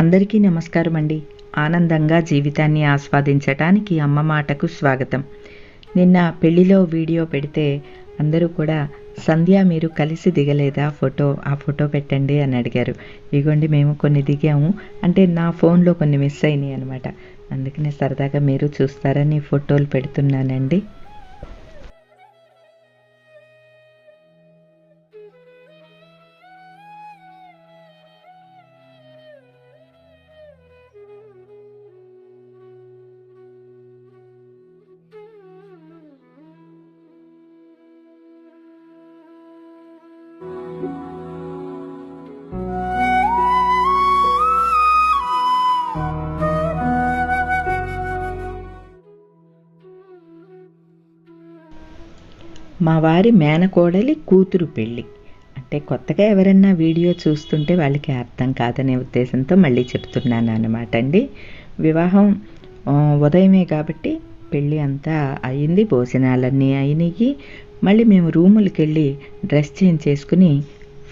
అందరికీ నమస్కారం అండి ఆనందంగా జీవితాన్ని ఆస్వాదించటానికి అమ్మ మాటకు స్వాగతం. నిన్న పెళ్ళిలో వీడియో పెడితే అందరూ కూడా సంధ్య మీరు కలిసి దిగలేదా ఫోటో? ఆ ఫోటో పెట్టండి అని అడిగారు. ఇగోండి మేము కొన్ని దిగాము. అంటే నా ఫోన్లో కొన్ని మిస్ అయినాయి అనమాట అందుకనే సరదాగా మీరు చూస్తారని ఫోటోలు పెడుతున్నానండి. మా వారి మేనకోడలి కూతురు పెళ్ళి. అంటే కొత్తగా ఎవరన్నా వీడియో చూస్తుంటే వాళ్ళకి అర్థం కాదనే ఉద్దేశంతో మళ్ళీ చెప్తున్నాను అనమాట అండి. వివాహం ఉదయమే కాబట్టి పెళ్ళి అంతా అయింది భోజనాలన్నీ అయినాయి. మళ్ళీ మేము రూములకి వెళ్ళి డ్రెస్ చేంజ్ చేసుకుని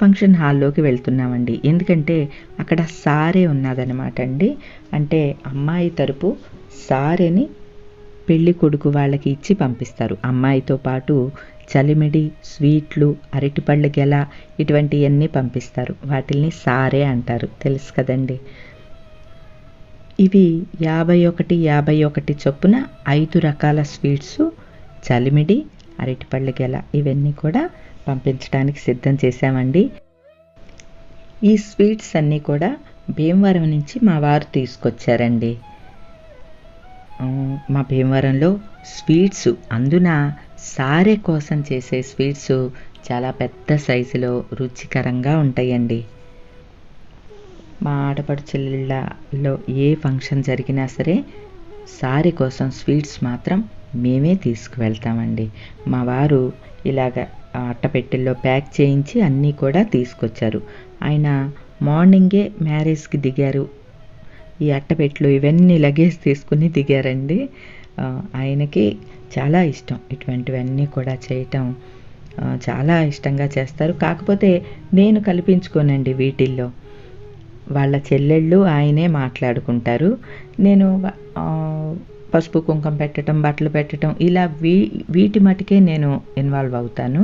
ఫంక్షన్ హాల్లోకి వెళ్తున్నామండి. ఎందుకంటే అక్కడ సారే ఉన్నదనమాట అండి. అంటే అమ్మాయి తరపు సారేని పెళ్ళి కొడుకు వాళ్ళకి ఇచ్చి పంపిస్తారు. అమ్మాయితో పాటు చలిమిడి స్వీట్లు అరటిపళ్ళ గెల ఇటువంటివన్నీ పంపిస్తారు. వాటిల్ని సారే అంటారు. తెలుసు కదండి. ఇవి యాభై ఒకటి యాభై ఒకటి చొప్పున ఐదు రకాల స్వీట్స్ చలిమిడి అరటిపళ్ళ గెల ఇవన్నీ కూడా పంపించడానికి సిద్ధం చేశామండి. ఈ స్వీట్స్ అన్నీ కూడా భీమవరం నుంచి మా వారు తీసుకొచ్చారండి. మా భీమవరంలో స్వీట్స్ అందున సారే కోసం చేసే స్వీట్స్ చాలా పెద్ద సైజులో రుచికరంగా ఉంటాయండి. మా ఆడపడుచులలో ఏ ఫంక్షన్ జరిగినా సరే సారీ కోసం స్వీట్స్ మాత్రం మేమే తీసుకువెళ్తామండి. మా వారు ఇలాగ అట్టపెట్టెల్లో ప్యాక్ చేయించి అన్నీ కూడా తీసుకొచ్చారు. ఆయన మార్నింగే మ్యారేజ్కి దిగారు. ఈ అట్టపెట్టెలు ఇవన్నీ లగేజ్ తీసుకుని దిగారండి. ఆయనకి చాలా ఇష్టం. ఇటువంటివన్నీ కూడా చేయటం చాలా ఇష్టంగా చేస్తారు. కాకపోతే నేను కల్పించుకోనండి వీటిల్లో. వాళ్ళ చెల్లెళ్ళు ఆయనే మాట్లాడుకుంటారు. నేను పసుపు కుంకం పెట్టడం బట్టలు పెట్టడం ఇలా వీ వీటి మటుకే నేను ఇన్వాల్వ్ అవుతాను.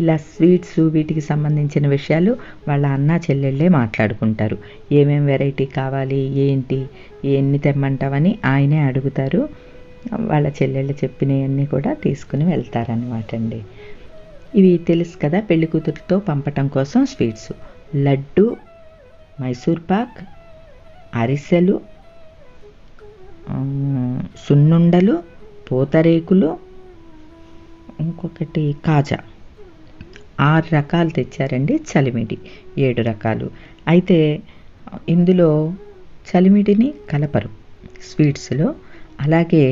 ఇలా స్వీట్స్ వీటికి సంబంధించిన విషయాలు వాళ్ళ అన్న చెల్లెళ్ళే మాట్లాడుకుంటారు. ఏమేం వెరైటీ కావాలి ఏంటి ఎన్ని తెమ్మంటావని ఆయనే అడుగుతారు. వాళ్ళ చెల్లెళ్ళు చెప్పినవన్నీ కూడా తీసుకుని వెళ్తారనమాట అండి. ఇవి తెలుసు కదా పెళ్ళి కూతురుతో పంపటం కోసం స్వీట్స్. లడ్డు మైసూర్ పాక్ అరిసెలు సున్నుండలు పూతరేకులు ఇంకొకటి కాజా. ఆరు రకాలు తెచ్చారండి చలిమిడి ఏడు రకాలు. అయితే ఇందులో చలిమిడిని కలపరు స్వీట్స్లో. అలాగే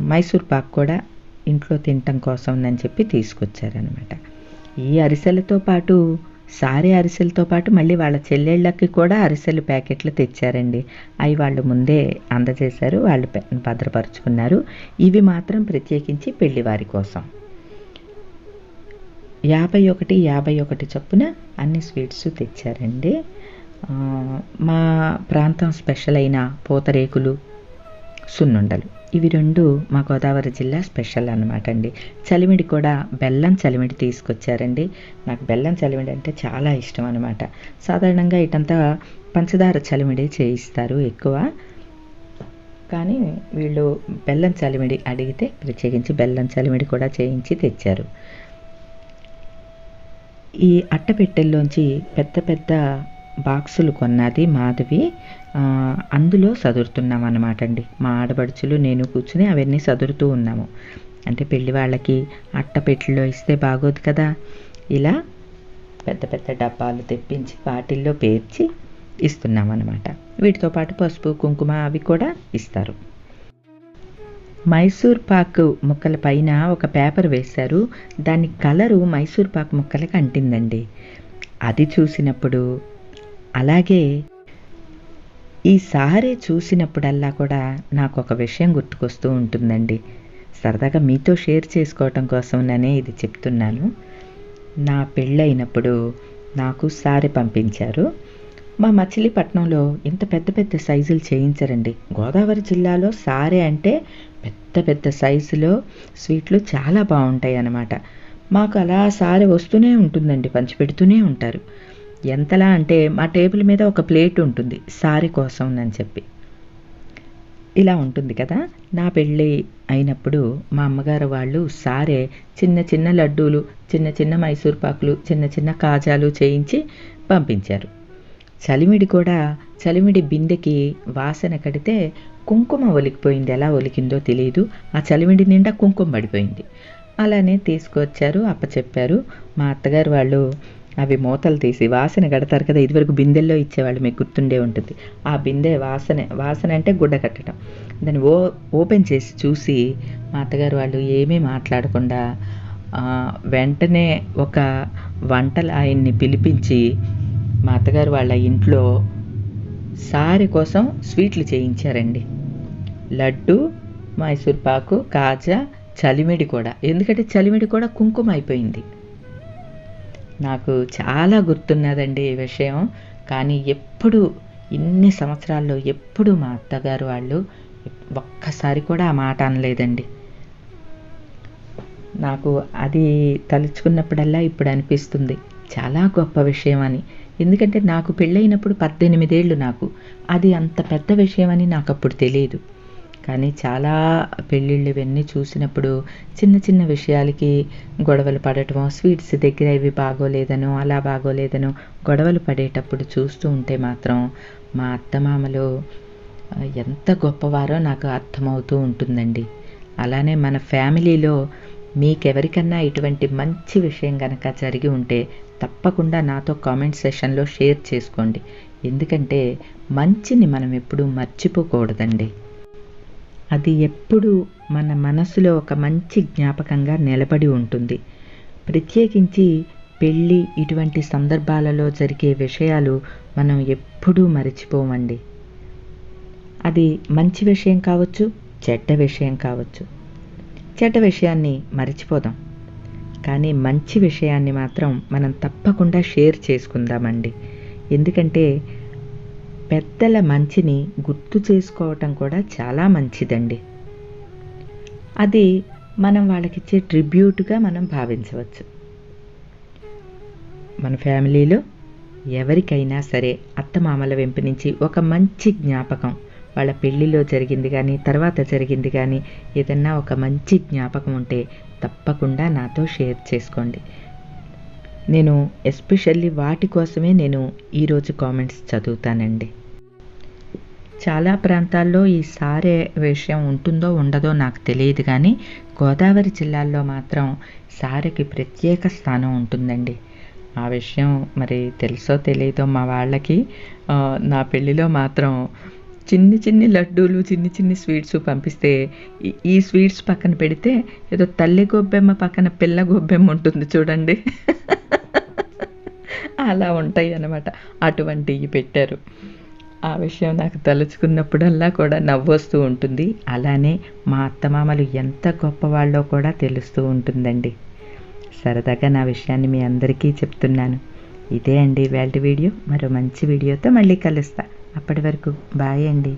మైసూర్ పాక్ కూడా ఇంట్లో తినటం కోసం అని చెప్పి తీసుకొచ్చారనమాట ఈ అరిసెలతో పాటు సారే అరిసెలతో పాటు మళ్ళీ వాళ్ళ చెల్లెళ్ళకి కూడా అరిసెలు ప్యాకెట్లు తెచ్చారండి. అవి వాళ్ళు ముందే అందజేశారు వాళ్ళు భద్రపరుచుకున్నారు. ఇవి మాత్రం ప్రత్యేకించి పెళ్ళివారి కోసం. యాభై ఒకటి యాభై ఒకటి చొప్పున అన్ని స్వీట్స్ తెచ్చారండి. మా ప్రాంతం స్పెషల్ అయిన పూతరేకులు సున్నుండలు. ఇవి రెండు మా గోదావరి జిల్లా స్పెషల్ అనమాట అండి. చలిమిడి కూడా బెల్లం చలిమిడి తీసుకొచ్చారండి. నాకు బెల్లం చలిమిడి అంటే చాలా ఇష్టం అనమాట సాధారణంగా ఇటంతా పంచదార చలిమిడి చేయిస్తారు ఎక్కువ. కానీ వీళ్ళు బెల్లం చలిమిడి అడిగితే ప్రత్యేకించి బెల్లం చలిమిడి కూడా చేయించి తెచ్చారు. ఈ అట్టపెట్టెల్లోంచి పెద్ద పెద్ద బాక్సులు కొన్నది మాధవి. అందులో చదువుతున్నాం అన్నమాట అండి మా ఆడపడుచులు నేను కూర్చుని అవన్నీ చదువుతూ ఉన్నాము. అంటే పెళ్ళి వాళ్ళకి అట్టపెట్టెలో ఇస్తే బాగోదు కదా. ఇలా పెద్ద పెద్ద డబ్బాలు తెప్పించి వాటిల్లో పేర్చి ఇస్తున్నాం అనమాట వీటితో పాటు పసుపు కుంకుమ అవి కూడా ఇస్తారు. మైసూర్ పాక్ ముక్కల పైన ఒక పేపర్ వేశారు. దాని కలరు మైసూర్ పాక్ ముక్కలకి అంటిందండి. అది చూసినప్పుడు అలాగే ఈ సారే చూసినప్పుడల్లా కూడా నాకు ఒక విషయం గుర్తుకొస్తూ ఉంటుందండి. సరదాగా మీతో షేర్ చేసుకోవటం కోసంనే ఇది చెప్తున్నాను. నా పెళ్ళైనప్పుడు నాకు సారె పంపించారు. మా మచిలీపట్నంలో ఇంత పెద్ద పెద్ద సైజులు చేయించరండి. గోదావరి జిల్లాలో సారే అంటే పెద్ద పెద్ద సైజులో స్వీట్లు చాలా బాగుంటాయి అన్నమాట మాకు అలా సారె వస్తూనే ఉంటుందండి పంచిపెడుతూనే ఉంటారు. ఎంతలా అంటే మా టేబుల్ మీద ఒక ప్లేట్ ఉంటుంది సారీ కోసం అని చెప్పి. ఇలా ఉంటుంది కదా నా పెళ్ళి అయినప్పుడు మా అమ్మగారు వాళ్ళు సారే చిన్న చిన్న లడ్డూలు చిన్న చిన్న మైసూర్ పాకులు చిన్న చిన్న కాజాలు చేయించి పంపించారు. చలిమిడి కూడా చలిమిడి బిందెకి వాసన కడితే కుంకుమ ఒలికిపోయింది ఎలా ఒలికిందో తెలియదు ఆ చలిమిడి నిండా కుంకుమ పడిపోయింది. అలానే తీసుకొచ్చారు అప్పచెప్పారు. మా అత్తగారు వాళ్ళు అవి మూతలు తీసి వాసన కడతారు కదా ఇదివరకు బిందెల్లో ఇచ్చేవాళ్ళు మీకు గుర్తుండే ఉంటుంది. ఆ బిందె వాసన వాసన అంటే గుడ్డ కట్టడం. దాన్ని ఓ ఓపెన్ చేసి చూసి మా అత్తగారు వాళ్ళు ఏమీ మాట్లాడకుండా వెంటనే ఒక వంటల ఆయన్ని పిలిపించి మా అత్తగారు వాళ్ళ ఇంట్లో సారి కోసం స్వీట్లు చేయించారండి. లడ్డు మైసూర్పాకు కాజా చలిమిడి కూడా. ఎందుకంటే చలిమిడి కూడా కుంకుమ అయిపోయింది. నాకు చాలా గుర్తున్నదండి ఈ విషయం. కానీ ఎప్పుడు ఇన్ని సంవత్సరాల్లో ఎప్పుడు మా అత్తగారు వాళ్ళు ఒక్కసారి కూడా ఆ మాట అనలేదండి. నాకు అది తలుచుకున్నప్పుడల్లా ఇప్పుడు అనిపిస్తుంది. చాలా గొప్ప విషయం అని. ఎందుకంటే నాకు పెళ్ళైనప్పుడు పద్దెనిమిదేళ్ళు నాకు. అది అంత పెద్ద విషయం అని నాకు అప్పుడు తెలియదు కానీ చాలా పెళ్ళిళ్ళు ఇవన్నీ చూసినప్పుడు చిన్న చిన్న విషయాలకి గొడవలు పడటం స్వీట్స్ దగ్గర ఇవి బాగోలేదనో అలా బాగోలేదనో గొడవలు పడేటప్పుడు చూస్తూ ఉంటే మాత్రం మా అత్తమామలు ఎంత గొప్పవారో నాకు అర్థమవుతూ ఉంటుందండి. అలానే మన ఫ్యామిలీలో మీకెవరికన్నా ఇటువంటి మంచి విషయం కనుక జరిగి ఉంటే తప్పకుండా నాతో కామెంట్ సెషన్లో షేర్ చేసుకోండి. ఎందుకంటే మంచిని మనం ఎప్పుడూ మర్చిపోకూడదండి. అది ఎప్పుడూ మన మనసులో ఒక మంచి జ్ఞాపకంగా నిలబడి ఉంటుంది. ప్రత్యేకించి పెళ్ళి ఇటువంటి సందర్భాలలో జరిగే విషయాలు మనం ఎప్పుడూ మర్చిపోమండి. అది మంచి విషయం కావచ్చు చెడ్డ విషయం కావచ్చు. చెడ్డ విషయాన్ని మర్చిపోదాం. కానీ మంచి విషయాన్ని మాత్రం మనం తప్పకుండా షేర్ చేసుకుందామండి. ఎందుకంటే పెద్దల మంచిని గుర్తు చేసుకోవటం కూడా చాలా మంచిదండి. అది మనం వాళ్ళకిచ్చే ట్రిబ్యూట్గా మనం భావించవచ్చు. మన ఫ్యామిలీలో ఎవరికైనా సరే అత్తమామల వెంపు నుంచి ఒక మంచి జ్ఞాపకం వాళ్ళ పెళ్ళిలో జరిగింది కానీ తర్వాత జరిగింది కానీ ఏదన్నా ఒక మంచి జ్ఞాపకం ఉంటే తప్పకుండా నాతో షేర్ చేసుకోండి. నేను ఎస్పెషల్లీ వాటి కోసమే నేను ఈరోజు కామెంట్స్ చదువుతానండి. చాలా ప్రాంతాల్లో ఈ సారే విషయం ఉంటుందో ఉండదో నాకు తెలియదు కానీ గోదావరి జిల్లాల్లో మాత్రం సారెకి ప్రత్యేక స్థానం ఉంటుందండి. ఆ విషయం మరి తెలుసో తెలియదో మా వాళ్ళకి నా పెళ్ళిలో మాత్రం చిన్ని చిన్ని లడ్డూలు చిన్ని చిన్ని స్వీట్స్ పంపిస్తే ఈ- ఈ స్వీట్స్ పక్కన పెడితే ఏదో తల్లి గొబ్బెమ్మ పక్కన పిల్ల గొబ్బెమ్మ ఉంటుంది చూడండి. అలా ఉంటాయి అన్నమాట. అటువంటివి పెట్టారు. ఆ విషయం నాకు తలుచుకున్నప్పుడల్లా కూడా నవ్వొస్తూ ఉంటుంది. అలానే మా అత్తమామలు ఎంత గొప్పవాళ్ళో కూడా తెలుస్తూ ఉంటుందండి. సరదాగా నా విషయాన్ని మీ అందరికీ చెప్తున్నాను. ఇదే అండి ఇవాళ వీడియో. మరో మంచి వీడియోతో మళ్ళీ కలుస్తా. అప్పటి వరకు బాయ్ అండి.